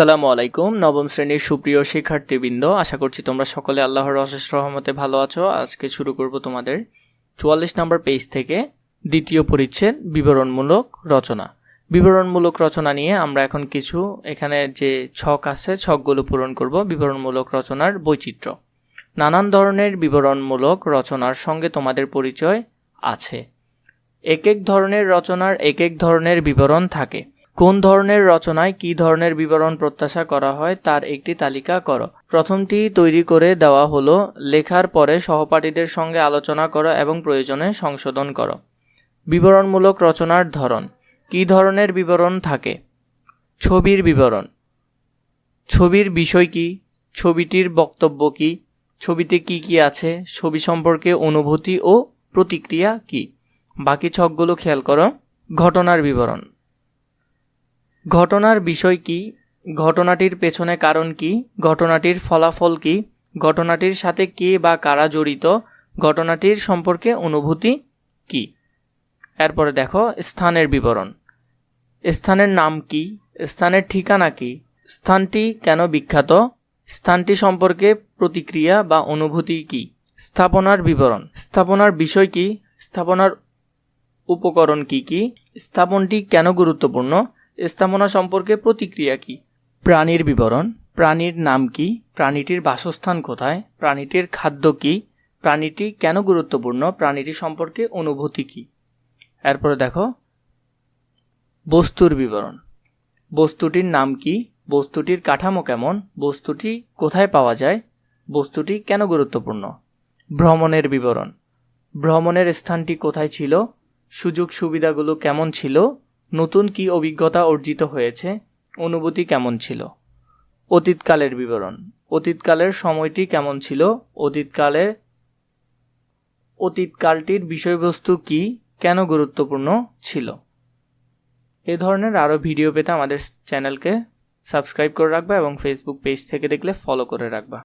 আসসালামু আলাইকুম, নবম শ্রেণির সুপ্রিয় শিক্ষার্থীবৃন্দ। আশা করছি তোমরা সকলে আল্লাহর অশেষ রহমতে ভালো আছো। আজকে শুরু করব তোমাদের চুয়াল্লিশ নম্বর পেজ থেকে দ্বিতীয় পরিচ্ছেদ, বিবরণমূলক রচনা। বিবরণমূলক রচনা নিয়ে আমরা এখন কিছু, এখানে যে ছক আছে, ছকগুলো পূরণ করব, বিবরণমূলক রচনার বৈচিত্র্য। নানান ধরনের বিবরণমূলক রচনার সঙ্গে তোমাদের পরিচয় আছে। এক এক ধরনের রচনার এক এক ধরনের বিবরণ থাকে। কোন ধরনের রচনায় কী ধরনের বিবরণ প্রত্যাশা করা হয় তার একটি তালিকা করো। প্রথমটি তৈরি করে দেওয়া হলো, লেখার পরে সহপাঠীদের সঙ্গে আলোচনা করো এবং প্রয়োজনে সংশোধন করো। বিবরণমূলক রচনার ধরন, কী ধরনের বিবরণ থাকে? ছবির বিবরণ, ছবির বিষয় কি? ছবিটির বক্তব্য কি? ছবিতে কি কি আছে? ছবি সম্পর্কে অনুভূতি ও প্রতিক্রিয়া কি? বাকি ছকগুলো খেয়াল করো। ঘটনার বিবরণ ঘটনার বিষয় কি? ঘটনাটির পেছনে কারণ কি? ঘটনাটির ফলাফল কি? ঘটনাটির সাথে কে বা কারা জড়িত? ঘটনাটির সম্পর্কে অনুভূতি কি? এরপরে দেখো, স্থানের বিবরণ। স্থানের নাম কি? স্থানের ঠিকানা কি? স্থানটি কেন বিখ্যাত? স্থানটি সম্পর্কে প্রতিক্রিয়া বা অনুভূতি কি? স্থাপনার বিবরণ। স্থাপনার বিষয় কি? স্থাপনার উপকরণ কি কি? স্থাপনটি কেন গুরুত্বপূর্ণ? স্থাপনা সম্পর্কে প্রতিক্রিয়া কি? প্রাণীর বিবরণ, প্রাণীর নাম কি, প্রাণীটির বাসস্থান কোথায়, প্রাণীটির খাদ্য কি, প্রাণীটি কেন গুরুত্বপূর্ণ, প্রাণীটি সম্পর্কে অনুভূতি কি? এরপরে দেখো, বস্তুর বিবরণ। বস্তুটির নাম কি, বস্তুটির কাঠামো কেমন, বস্তুটি কোথায় পাওয়া যায়, বস্তুটি কেন গুরুত্বপূর্ণ? ভ্রমণের বিবরণ। ভ্রমণের স্থানটি কোথায় ছিল সুযোগ সুবিধাগুলো কেমন ছিল নতুন কি অভিজ্ঞতা অর্জিত হয়েছে? অনুভূতি কেমন ছিল? অতীতকালের বিবরণ। অতীতকালের সময়টি কেমন ছিল? অতীতকালে অতীতকালটির বিষয়বস্তু কি? কেন গুরুত্বপূর্ণ ছিল? এ ধরনের আরও ভিডিও পেতে আমাদের চ্যানেলকে সাবস্ক্রাইব করে রাখবা এবং ফেসবুক পেজ থেকে দেখলে ফলো করে রাখবা।